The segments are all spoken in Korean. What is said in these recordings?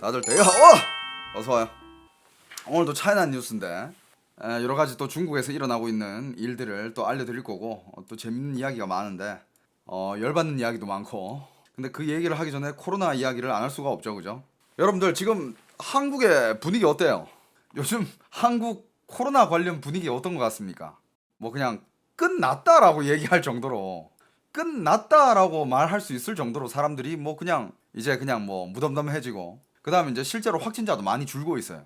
다들 대야 어 어서 와요. 오늘도 차이나 뉴스인데 에, 여러 가지 또 중국에서 일어나고 있는 일들을 또 알려드릴 거고 어, 또 재밌는 이야기가 많은데 어, 열받는 이야기도 많고 근데 그 얘기를 하기 전에 코로나 이야기를 안 할 수가 없죠 그죠? 여러분들 지금 한국의 분위기 어때요? 요즘 한국 코로나 관련 분위기 어떤 것 같습니까? 뭐 그냥 끝났다라고 얘기할 정도로 끝났다라고 말할 수 있을 정도로 사람들이 뭐 그냥 이제 그냥 뭐 무덤덤해지고 그 다음에 이제 실제로 확진자도 많이 줄고 있어요.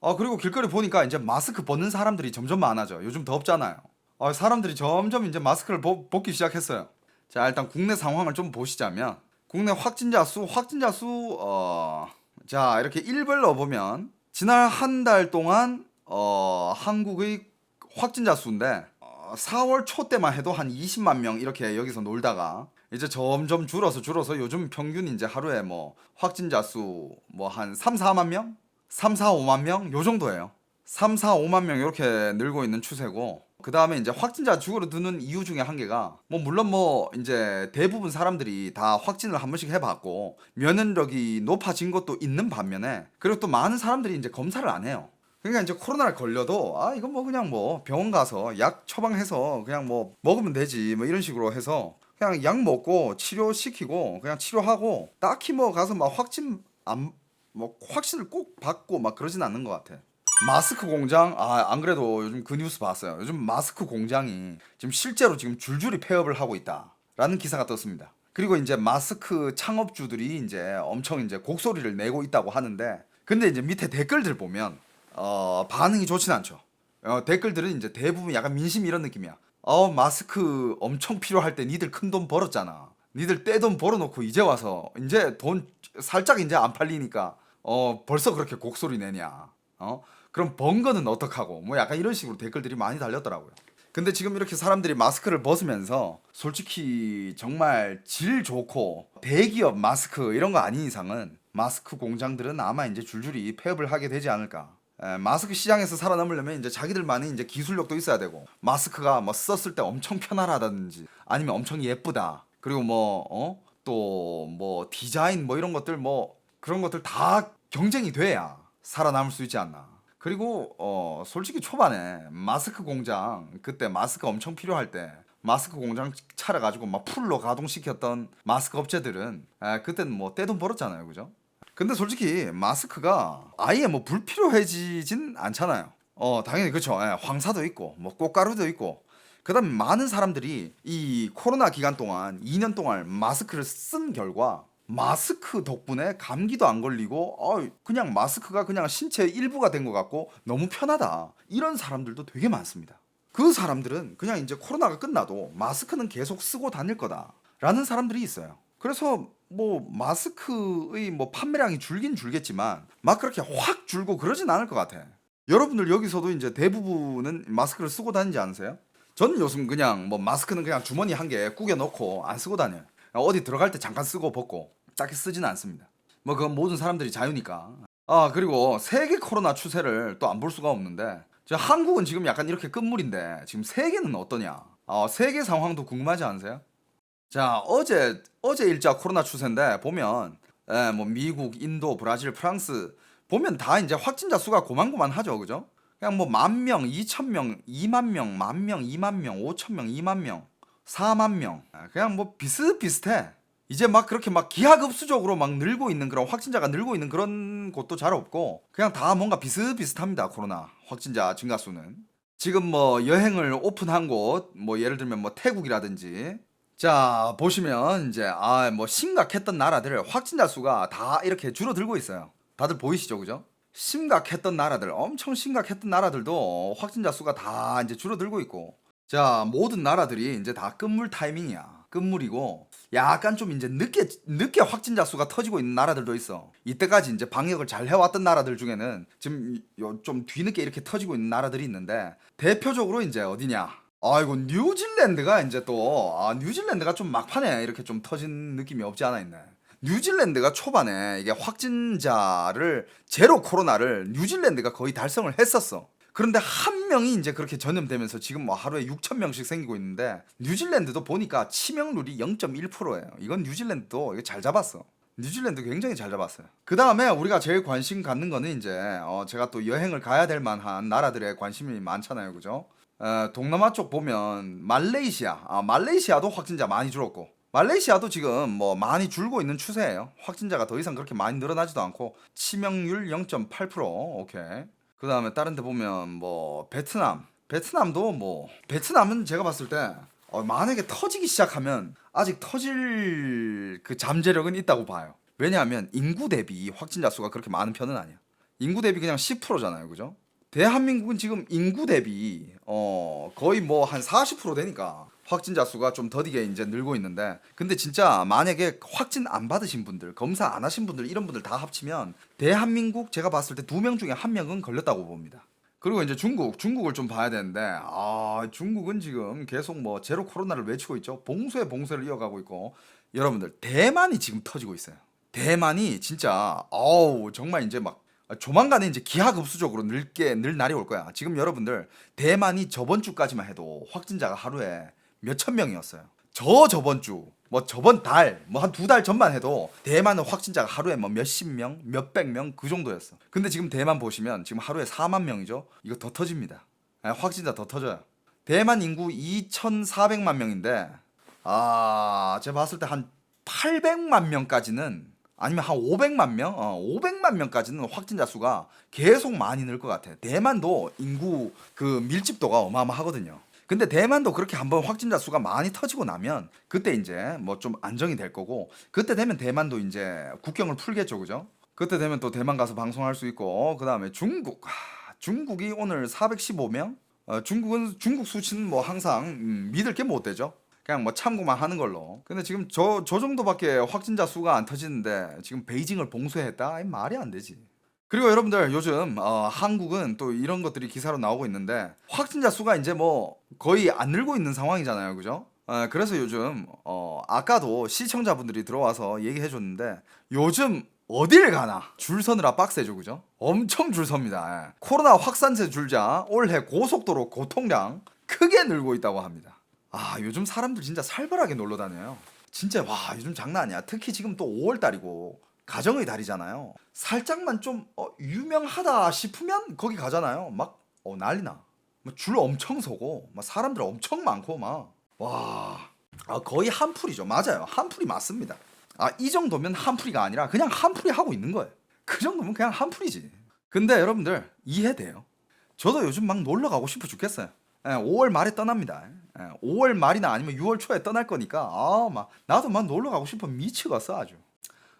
아 그리고 길거리 보니까 이제 마스크 벗는 사람들이 점점 많아져. 요즘 덥잖아요. 아, 사람들이 점점 이제 마스크를 벗, 벗기 시작했어요. 자 일단 국내 상황을 좀 보시자면 국내 확진자 수 확진자 수 어 자 이렇게 일별로 보면 지난 한 달 동안 어 한국의 확진자 수인데 어, 4월 초 때만 해도 한 20만 명 이렇게 여기서 놀다가 이제 점점 줄어서 줄어서 요즘 평균 이제 하루에 뭐 확진자 수 뭐 한 3, 4만 명? 3, 4, 5만 명? 요 정도예요. 3, 4, 5만 명 이렇게 늘고 있는 추세고 그 다음에 이제 확진자 줄어드는 이유 중에 한 개가 뭐 물론 뭐 이제 대부분 사람들이 다 확진을 한 번씩 해봤고 면역력이 높아진 것도 있는 반면에 그리고 또 많은 사람들이 이제 검사를 안 해요. 그러니까 이제 코로나를 걸려도 아 이건 뭐 그냥 뭐 병원 가서 약 처방해서 그냥 뭐 먹으면 되지 뭐 이런 식으로 해서 그냥 약 먹고 치료시키고 그냥 치료하고 딱히 뭐 가서 막 확진 안 뭐 확신을 꼭 받고 막 그러진 않는 것 같아. 마스크 공장 아 안 그래도 요즘 그 뉴스 봤어요. 요즘 마스크 공장이 지금 실제로 지금 줄줄이 폐업을 하고 있다라는 기사가 떴습니다. 그리고 이제 마스크 창업주들이 이제 엄청 이제 곡소리를 내고 있다고 하는데 근데 이제 밑에 댓글들 보면 어 반응이 좋진 않죠. 어 댓글들은 이제 대부분 약간 민심 이런 느낌이야. 어 마스크 엄청 필요할 때 니들 큰 돈 벌었잖아. 니들 떼돈 벌어놓고 이제 와서 이제 돈 살짝 이제 안 팔리니까 어 벌써 그렇게 곡소리 내냐. 어 그럼 번 거는 어떡하고 뭐 약간 이런 식으로 댓글들이 많이 달렸더라고요. 근데 지금 이렇게 사람들이 마스크를 벗으면서 솔직히 정말 질 좋고 대기업 마스크 이런 거 아닌 이상은 마스크 공장들은 아마 이제 줄줄이 폐업을 하게 되지 않을까. 에, 마스크 시장에서 살아남으려면 이제 자기들만의 이제 기술력도 있어야 되고 마스크가 뭐 썼을 때 엄청 편안하다든지 아니면 엄청 예쁘다 그리고 뭐또뭐 디자인 뭐 이런 것들 뭐 그런 것들 다 경쟁이 돼야 살아남을 수 있지 않나. 그리고 어 솔직히 초반에 마스크 공장 그때 마스크 엄청 필요할 때 마스크 공장 차려 가지고 막 풀로 가동시켰던 마스크 업체들은 에, 그때는 뭐 떼돈 벌었잖아요, 그죠? 근데 솔직히 마스크가 아예 뭐 불필요해지진 않잖아요. 어 당연히 그렇죠. 예, 황사도 있고 뭐 꽃가루도 있고 그다음에 많은 사람들이 이 코로나 기간 동안 2년 동안 마스크를 쓴 결과 마스크 덕분에 감기도 안 걸리고 어 그냥 마스크가 그냥 신체의 일부가 된 것 같고 너무 편하다 이런 사람들도 되게 많습니다. 그 사람들은 그냥 이제 코로나가 끝나도 마스크는 계속 쓰고 다닐 거다라는 사람들이 있어요. 그래서 뭐 마스크의 뭐 판매량이 줄긴 줄겠지만 막 그렇게 확 줄고 그러진 않을 것 같아. 여러분들 여기서도 이제 대부분은 마스크를 쓰고 다니지 않으세요? 저는 요즘 그냥 뭐 마스크는 그냥 주머니 한 개 꾸겨 넣고 안 쓰고 다녀요. 어디 들어갈 때 잠깐 쓰고 벗고 딱히 쓰지는 않습니다. 뭐 그건 모든 사람들이 자유니까. 아 그리고 세계 코로나 추세를 또 안 볼 수가 없는데 저 한국은 지금 약간 이렇게 끝물인데 지금 세계는 어떠냐? 아 세계 상황도 궁금하지 않으세요? 자 어제 어제 일자 코로나 추세인데 보면 예, 뭐 미국, 인도, 브라질, 프랑스 보면 다 이제 확진자 수가 고만고만하죠, 그죠? 그냥 뭐 만 명, 이천 명, 이만 명, 만 명, 이만 명, 오천 명, 이만 명, 사만 명, 아, 그냥 뭐 비슷비슷해. 이제 막 그렇게 막 기하급수적으로 막 늘고 있는 그런 확진자가 늘고 있는 그런 곳도 잘 없고 그냥 다 뭔가 비슷비슷합니다 코로나 확진자 증가 수는 지금 뭐 여행을 오픈한 곳 뭐 예를 들면 뭐 태국이라든지 자 보시면 이제 아 뭐 심각했던 나라들 확진자 수가 다 이렇게 줄어들고 있어요. 다들 보이시죠 그죠? 심각했던 나라들 엄청 심각했던 나라들도 확진자 수가 다 이제 줄어들고 있고. 자 모든 나라들이 이제 다 끝물 타이밍이야. 끝물이고 약간 좀 이제 늦게 늦게 확진자 수가 터지고 있는 나라들도 있어. 이때까지 이제 방역을 잘 해왔던 나라들 중에는 지금 요- 좀 뒤늦게 이렇게 터지고 있는 나라들이 있는데 대표적으로 이제 어디냐 아이고 뉴질랜드가 이제 또 아, 뉴질랜드가 좀 막판에 이렇게 좀 터진 느낌이 없지 않아 있네 뉴질랜드가 초반에 이게 확진자를 제로 코로나를 뉴질랜드가 거의 달성을 했었어. 그런데 한 명이 이제 그렇게 전염되면서 지금 뭐 하루에 6천 명씩 생기고 있는데 뉴질랜드도 보니까 치명률이 0.1%예요. 이건 뉴질랜드도 잘 잡았어. 뉴질랜드 굉장히 잘 잡았어요. 그 다음에 우리가 제일 관심 갖는 거는 이제 어, 제가 또 여행을 가야 될 만한 나라들의 관심이 많잖아요, 그죠? 어, 동남아 쪽 보면 말레이시아, 아, 말레이시아도 확진자 많이 줄었고 말레이시아도 지금 뭐 많이 줄고 있는 추세예요. 확진자가 더 이상 그렇게 많이 늘어나지도 않고 치명률 0.8% 오케이. 그 다음에 다른 데 보면 뭐 베트남, 베트남도 뭐 베트남은 제가 봤을 때 어, 만약에 터지기 시작하면 아직 터질 그 잠재력은 있다고 봐요. 왜냐하면 인구 대비 확진자 수가 그렇게 많은 편은 아니야. 인구 대비 그냥 10%잖아요, 그죠? 대한민국은 지금 인구 대비 어 거의 뭐 한 40% 되니까 확진자 수가 좀 더디게 이제 늘고 있는데 근데 진짜 만약에 확진 안 받으신 분들 검사 안 하신 분들 이런 분들 다 합치면 대한민국 제가 봤을 때 두 명 중에 한 명은 걸렸다고 봅니다. 그리고 이제 중국, 중국을 좀 봐야 되는데, 아, 중국은 지금 계속 뭐 제로 코로나를 외치고 있죠. 봉쇄 봉쇄를 이어가고 있고, 여러분들, 대만이 지금 터지고 있어요. 대만이 진짜, 어우, 정말 이제 막, 조만간에 이제 기하급수적으로 늘게, 늘 날이 올 거야. 지금 여러분들, 대만이 저번 주까지만 해도 확진자가 하루에 몇 천 명이었어요. 저 저번 주, 뭐 저번 달, 뭐 한 두 달 전만 해도 대만은 확진자가 하루에 뭐 몇십 명, 몇백 명 그 정도였어. 근데 지금 대만 보시면 지금 하루에 4만 명이죠. 이거 더 터집니다. 아, 확진자 더 터져요. 대만 인구 2,400만 명인데 아, 제가 봤을 때 한 800만 명까지는 아니면 한 500만 명, 어, 500만 명까지는 확진자 수가 계속 많이 늘 것 같아요. 대만도 인구 그 밀집도가 어마어마하거든요. 근데 대만도 그렇게 한번 확진자 수가 많이 터지고 나면 그때 이제 뭐 좀 안정이 될 거고 그때 되면 대만도 이제 국경을 풀겠죠, 그죠? 그때 되면 또 대만 가서 방송할 수 있고 그 다음에 중국, 하, 중국이 오늘 415명. 어, 중국은 중국 수치는 뭐 항상 음, 믿을 게 못 되죠. 그냥 뭐 참고만 하는 걸로. 근데 지금 저, 저 정도밖에 확진자 수가 안 터지는데 지금 베이징을 봉쇄했다? 아이, 말이 안 되지. 그리고 여러분들 요즘 어, 한국은 또 이런 것들이 기사로 나오고 있는데 확진자 수가 이제 뭐 거의 안 늘고 있는 상황이잖아요, 그죠? 어, 그래서 요즘 어, 아까도 시청자분들이 들어와서 얘기해 줬는데 요즘 어딜 가나 줄 서느라 빡세죠, 그죠? 엄청 줄 섭니다. 예. 코로나 확산세 줄자 올해 고속도로 교통량 크게 늘고 있다고 합니다. 아 요즘 사람들 진짜 살벌하게 놀러 다녀요. 진짜 와 요즘 장난 아니야. 특히 지금 또 5월 달이고 가정의 달이잖아요. 살짝만 좀 어, 유명하다 싶으면 거기 가잖아요. 막 어, 난리나. 뭐줄 엄청 서고 막 사람들 엄청 많고 막 와. 아, 거의 한풀이죠. 맞아요. 한풀이 맞습니다. 아, 이 정도면 한풀이가 아니라 그냥 한풀이 하고 있는 거예요. 그 정도면 그냥 한풀이지. 근데 여러분들 이해돼요. 저도 요즘 막 놀러 가고 싶어 죽겠어요. 예, 5월 말에 떠납니다. 예, 5월 말이나 아니면 6월 초에 떠날 거니까 아, 막 나도 막 놀러 가고 싶어 미치겠어 아주.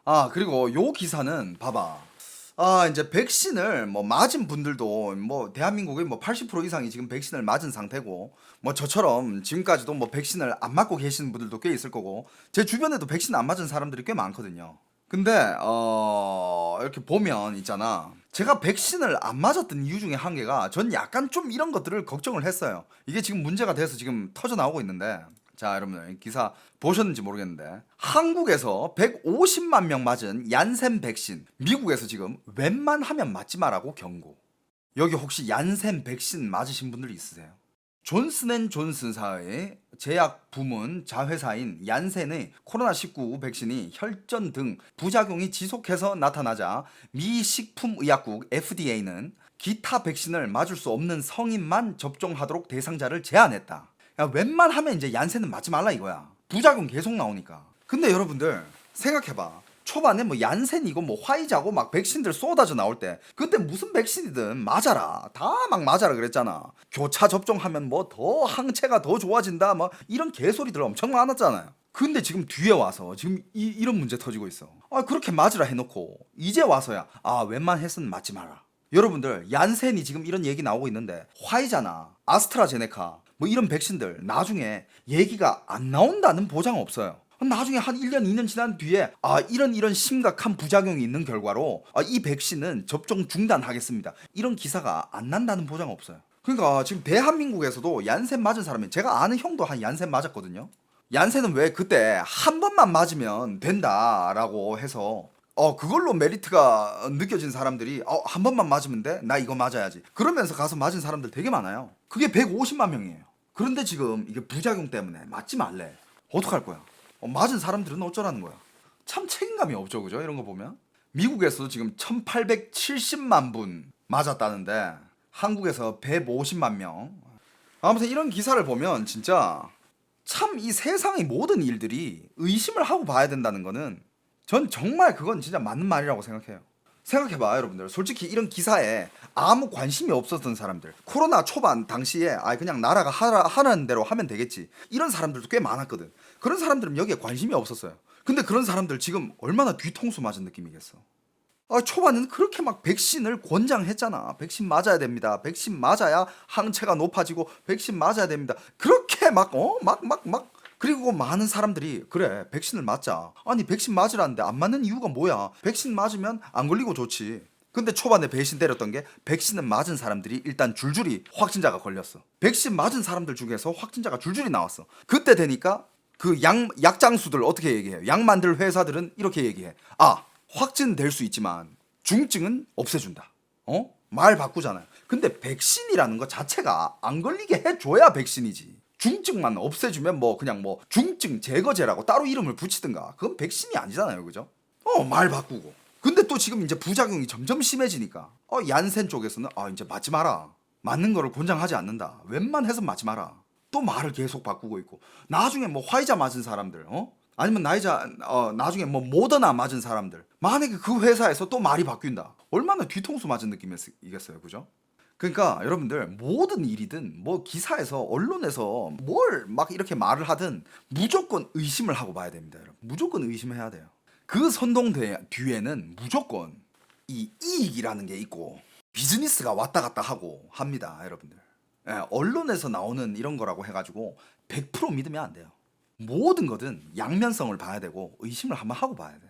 아, 그리고 요 기사는 봐봐. 아, 이제 백신을 뭐 맞은 분들도 뭐 대한민국의 뭐 80% 이상이 지금 백신을 맞은 상태고 뭐 저처럼 지금까지도 뭐 백신을 안 맞고 계시는 분들도 꽤 있을 거고 제 주변에도 백신 안 맞은 사람들이 꽤 많거든요. 근데 어 이렇게 보면 있잖아. 제가 백신을 안 맞았던 이유 중에 한 개가 전 약간 좀 이런 것들을 걱정을 했어요. 이게 지금 문제가 돼서 지금 터져 나오고 있는데 자 여러분들 기사 보셨는지 모르겠는데 한국에서 150만 명 맞은 얀센 백신 미국에서 지금 웬만하면 맞지 마라고 경고 여기 혹시 얀센 백신 맞으신 분들 있으세요? 존슨앤존슨사의 제약 부문 자회사인 얀센의 코로나19 백신이 혈전 등 부작용이 지속해서 나타나자 미 식품의약국 FDA는 기타 백신을 맞을 수 없는 성인만 접종하도록 대상자를 제한했다. 야, 웬만하면 이제 얀센은 맞지 말라 이거야. 부작용 계속 나오니까. 근데 여러분들 생각해봐. 초반에 뭐 얀센이고 뭐 화이자고 막 백신들 쏟아져 나올 때 그때 무슨 백신이든 맞아라. 다 막 맞아라 그랬잖아. 교차 접종하면 뭐 더 항체가 더 좋아진다 뭐 이런 개소리들 엄청 많았잖아요. 근데 지금 뒤에 와서 지금 이, 이런 문제 터지고 있어. 아 그렇게 맞으라 해놓고 이제 와서야 아 웬만해서는 맞지 마라. 여러분들 얀센이 지금 이런 얘기 나오고 있는데 화이자나 아스트라제네카 뭐 이런 백신들 나중에 얘기가 안 나온다는 보장 없어요. 나중에 한 1년, 2년 지난 뒤에 아 이런 이런 심각한 부작용이 있는 결과로 아, 이 백신은 접종 중단하겠습니다. 이런 기사가 안 난다는 보장 없어요. 그러니까 지금 대한민국에서도 얀센 맞은 사람이 제가 아는 형도 한 얀센 맞았거든요. 얀센은 왜 그때 한 번만 맞으면 된다라고 해서 어 그걸로 메리트가 느껴진 사람들이 어한 번만 맞으면 돼? 나 이거 맞아야지. 그러면서 가서 맞은 사람들 되게 많아요. 그게 150만 명이에요. 그런데 지금 이게 부작용 때문에 맞지 말래. 어떡할 거야? 어, 맞은 사람들은 어쩌라는 거야? 참 책임감이 없죠, 그죠? 이런 거 보면 미국에서도 지금 1,870만 분 맞았다는데 한국에서 150만 명. 아무튼 이런 기사를 보면 진짜 참 이 세상의 모든 일들이 의심을 하고 봐야 된다는 거는 전 정말 그건 진짜 맞는 말이라고 생각해요. 생각해봐 여러분들 솔직히 이런 기사에 아무 관심이 없었던 사람들 코로나 초반 당시에 아 그냥 나라가 하라, 하는 대로 하면 되겠지 이런 사람들도 꽤 많았거든 그런 사람들은 여기에 관심이 없었어요 근데 그런 사람들 지금 얼마나 뒤통수 맞은 느낌이겠어 아, 초반에는 그렇게 막 백신을 권장했잖아. 백신 맞아야 됩니다. 백신 맞아야 항체가 높아지고 백신 맞아야 됩니다. 그렇게 막 어? 막 막 막 그리고 많은 사람들이 그래 백신을 맞자. 아니 백신 맞으라는데 안 맞는 이유가 뭐야? 백신 맞으면 안 걸리고 좋지. 근데 초반에 배신 때렸던 게 백신은 맞은 사람들이 일단 줄줄이 확진자가 걸렸어. 백신 맞은 사람들 중에서 확진자가 줄줄이 나왔어. 그때 되니까 그약 약장수들 어떻게 얘기해요? 약 만들 회사들은 이렇게 얘기해. 아 확진될 수 있지만 중증은 없애준다. 어? 말 바꾸잖아요. 근데 백신이라는 것 자체가 안 걸리게 해줘야 백신이지. 중증만 없애주면 뭐 그냥 뭐 중증 제거제라고 따로 이름을 붙이든가 그건 백신이 아니잖아요, 그죠? 어 말 바꾸고. 근데 또 지금 이제 부작용이 점점 심해지니까 어 얀센 쪽에서는 아 이제 맞지 마라. 맞는 거를 권장하지 않는다. 웬만해서 맞지 마라. 또 말을 계속 바꾸고 있고 나중에 뭐 화이자 맞은 사람들 어 아니면 나이자 어 나중에 뭐 모더나 맞은 사람들 만약에 그 회사에서 또 말이 바뀐다 얼마나 뒤통수 맞은 느낌이겠어요 그죠 그러니까 여러분들 모든 일이든 뭐 기사에서 언론에서 뭘 막 이렇게 말을 하든 무조건 의심을 하고 봐야 됩니다 여러분 무조건 의심해야 돼요 그 선동 뒤에- 뒤에는 무조건 이 이익이라는 게 있고 비즈니스가 왔다 갔다 하고 합니다 여러분들 예, 언론에서 나오는 이런 거라고 해가지고 100% 믿으면 안 돼요. 모든 거든 양면성을 봐야 되고 의심을 한번 하고 봐야 돼.